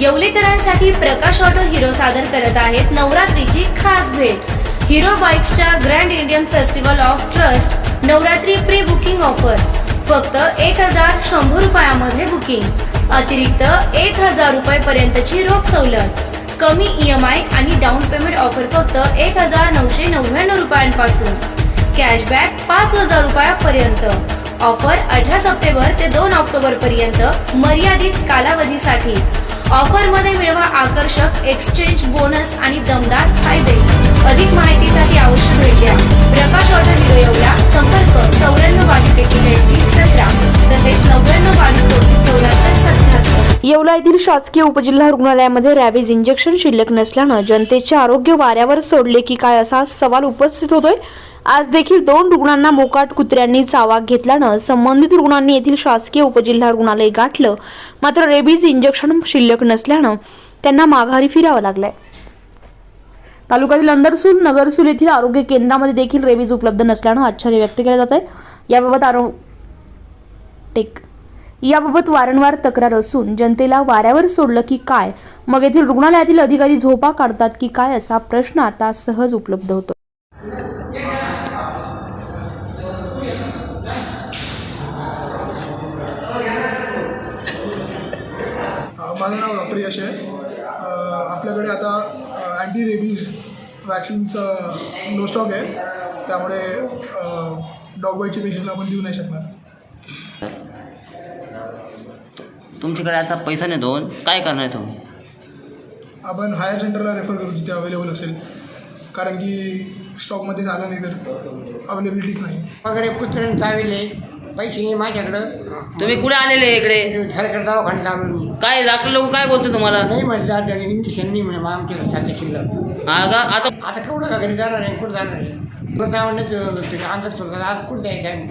येवलेकरांसाठी प्रकाश auto hero सादर करत आहेत नवरात्रीची खास भेट. Hero बाईक्सच्या grand Indian festival of trust Navratri pre booking offer फक्त एक हजार शंभर रुपयामध्ये बुकिंग अतिरिक्त एक हजार रुपये पर्यंतची रोख सवलत. कमी ई एम आय आणि डाऊन पेमेंट ऑफर फक्त एक हजार नऊशे नव्याण्णव रुपयांपासून. कॅशबॅक पाच हजार रुपयापर्यंत. ऑफर अठरा सप्टेंबर ते दोन ऑक्टोबर पर्यंत मर्यादित कालावधीसाठी. ऑफरमध्ये मिळवा आकर्षक एक्सचेंज बोनस आणि दमदार फायदे. अधिक माहितीसाठी आवश्यक भेट द्या प्रकाश ऑटो हिरो येवला संपर्क चौऱ्याण्णव बावीस एक्केचाळीस सतरा. तसेच नव्याण्णव बावीस चौऱ्याहत्तर सत्याहत्तर. येवला येथील शासकीय उपजिल्हा रुग्णालयामध्ये रॅबीज इंजेक्शन शिल्लक नसल्यानं जनतेचे आरोग्य वाऱ्यावर सोडले की काय असा सवाल उपस्थित होतोय. आज देखील दोन रुग्णांना मोकाट कुत्र्यांनी चावा घेतल्यानं संबंधित रुग्णांनी येथील शासकीय उपजिल्हा रुग्णालय गाठलं. मात्र रेबीज इंजेक्शन शिल्लक नसल्यानं त्यांना माघारी फिरावं लागलंय. तालुक्यातील अंदरसूल नगरसूल येथील आरोग्य केंद्रामध्ये देखील रेबीज उपलब्ध नसल्यानं आश्चर्य व्यक्त केलं जात आहे. याबाबत आरो टेक याबाबत वारंवार तक्रार असून जनतेला वाऱ्यावर सोडलं की काय? मग येथील रुग्णालयातील अधिकारी झोपा काढतात की काय असा प्रश्न आता सहज उपलब्ध होतो. माझं नाव डॉक्टर यश आहे. आपल्याकडे आता अँटी रेबीज वॅक्सिनचं नो स्टॉक आहे. त्यामुळे डॉग बाईटचे पेशंटला आपण देऊ नाही शकणार. तुमच्याकडे आता पैसा नाही दोन. काय करणार आहे तुम्ही? आपण हायर सेंटरला रेफर करू जिथे अवेलेबल असेल. कारण की स्टॉकमध्ये झालं नाही तर अवेलेबिलिटीच नाही. वगैरे पुत्र चाविले पैसे माझ्याकडं. तुम्ही कुठे आलेले इकडे? सरकार दवाखान्यात आलो मी. काय डॉक्टर लोक काय बोलते तुम्हाला? नाही म्हणलं आता इंजेक्शन नाही म्हणे मग आमच्याकडे सध्या शिल्लक. हा का? आता आता केवढं का घरी जाणार आहे? कुठं जाणार आहे? कुठं सोडतात. आज कुठं द्यायचं आहे?